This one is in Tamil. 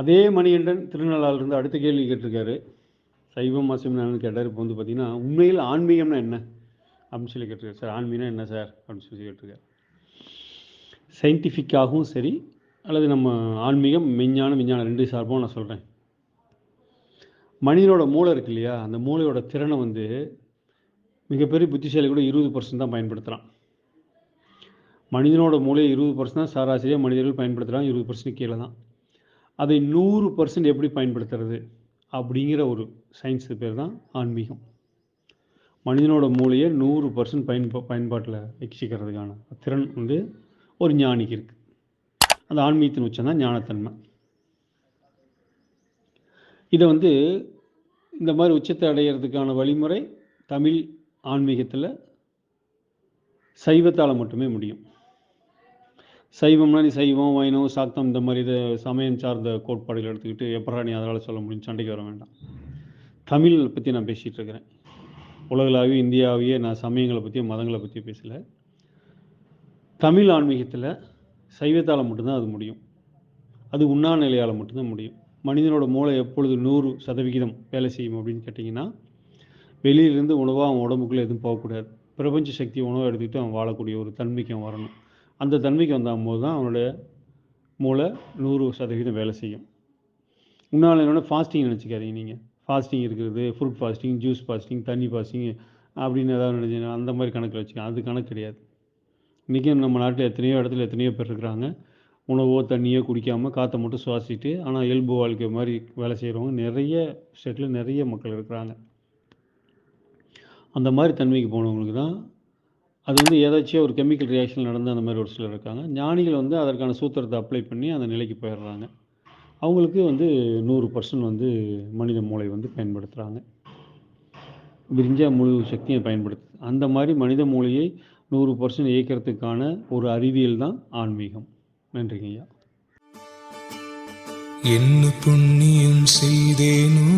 அதே மணிகண்டன் திருநள்ளாறிலிருந்து அடுத்த கேள்வி கேட்டிருக்காரு. சைவம் அசைவம் என்னன்னு கேட்டார். இப்போ வந்து பார்த்தீங்கன்னா உண்மையில் ஆன்மீகம்னா என்ன? அப்படின்னு சொல்லி கேட்டிருக்காரு. சார் ஆன்மீகம்னா என்ன சார்? அப்படின்னு சொல்லி கேட்டிருக்காரு. சயின்டிஃபிக்காகவும் சரி அல்லது நம்ம ஆன்மீகம் மெஞ்ஞானம் விஞ்ஞானம் ரெண்டு சார்பும் நான் சொல்கிறேன் மனிதனோட மூளை இருக்கு இல்லையா? அந்த மூளையோட திறனை வந்து மிகப்பெரிய புத்திசாலி கூட இருபது பர்சன்ட் தான் பயன்படுத்துகிறான் மனிதனோட மூளையை இருபது பர்சன்ட் தான் சராசரியாக மனிதர்கள் பயன்படுத்துகிறாங்க இருபது பர்சன்ட் கீழே தான். அதை நூறு பர்சன்ட் எப்படி பயன்படுத்துறது? அப்படிங்கிற ஒரு சயின்ஸு பேர் தான் ஆன்மீகம். மனிதனோட மூளையை நூறு பர்சன்ட் பயன்பா பயன்பாட்டில் வச்சுக்கிறதுக்கான திறன் வந்து ஒரு ஞானிக்கு இருக்குது அந்த ஆன்மீகத்தின் உச்சம் தான் ஞானத்தன்மை. இதை வந்து இந்த மாதிரி உச்சத்தை அடையிறதுக்கான வழிமுறை தமிழ் ஆன்மீகத்தில் சைவத்தால் மட்டுமே முடியும். சைவம்னா நீ சைவம் வைணவம் சாத்தம் இந்த மாதிரி இதை சமயம் சார்ந்த கோட்பாடுகள் எடுத்துக்கிட்டு எப்படா நீ அதனால் சொல்ல முடியும்? சண்டைக்கு வர வேண்டாம். தமிழ் பற்றி நான் பேசிகிட்டு இருக்கிறேன். உலகளாவிய இந்தியாவையே நான் சமயங்களை பற்றியும் மதங்களை பற்றியும் பேசலை. தமிழ் ஆன்மீகத்தில் சைவத்தால் மட்டும்தான் அது முடியும். அது உண்ணா நிலையால் மட்டும்தான் முடியும். மனிதனோட மூளை எப்பொழுது நூறு சதவிகிதம் வேலை செய்யும் அப்படின்னு கேட்டிங்கன்னா வெளியிலேருந்து உணவாக அவன் உடம்புக்குள்ளே எதுவும் போகக்கூடாது. பிரபஞ்ச சக்தி உணவை எடுத்துக்கிட்டு அவன் வாழக்கூடிய ஒரு தன்மைக்கு அவன் வரணும். அந்த தன்மைக்கு வந்தால் போது தான் அவனுடைய மூளை நூறு சதவீதம் வேலை செய்யும். இன்னொன்று என்னோட ஃபாஸ்டிங் நினச்சிக்காதீங்க நீங்கள் ஃபாஸ்டிங் இருக்கிறது ஃப்ரூட் ஃபாஸ்டிங் ஜூஸ் ஃபாஸ்டிங் தண்ணி ஃபாஸ்டிங் அப்படின்னு ஏதாவது நினச்சிங்கன்னா அந்த மாதிரி கணக்கில் வச்சுக்கோங்க. அது கணக்கு கிடையாது. இன்றைக்கும் நம்ம நாட்டில் எத்தனையோ இடத்துல எத்தனையோ பேர் இருக்கிறாங்க. உணவோ தண்ணியோ குடிக்காமல் காற்றை மட்டும் சுவாசிட்டு ஆனால் எல்போ வாழ்க்கை மாதிரி வேலை செய்கிறவங்க நிறைய ஸ்டேட்டில் நிறைய மக்கள் இருக்கிறாங்க. அந்த மாதிரி தன்மைக்கு போனவங்களுக்கு தான் அது வந்து ஏதாச்சும் ஒரு கெமிக்கல் ரியாக்ஷன் நடந்து அந்த மாதிரி ஒரு சிலர் இருக்காங்க. ஞானிகள் வந்து அதற்கான சூத்திரத்தை அப்ளை பண்ணி அந்த நிலைக்கு போயிடுறாங்க. அவங்களுக்கு வந்து நூறு பர்சன்ட் வந்து மனித மூளை வந்து பயன்படுத்துகிறாங்க விரிஞ்சா முழு சக்தியை பயன்படுத்துது அந்த மாதிரி மனித மூளையை நூறு பர்சன்ட் இயக்கிறதுக்கான ஒரு அறிவியல் தான் ஆன்மீகம். நன்றிங்க ஐயா. என்ன புண்ணியம் செய்தேனோ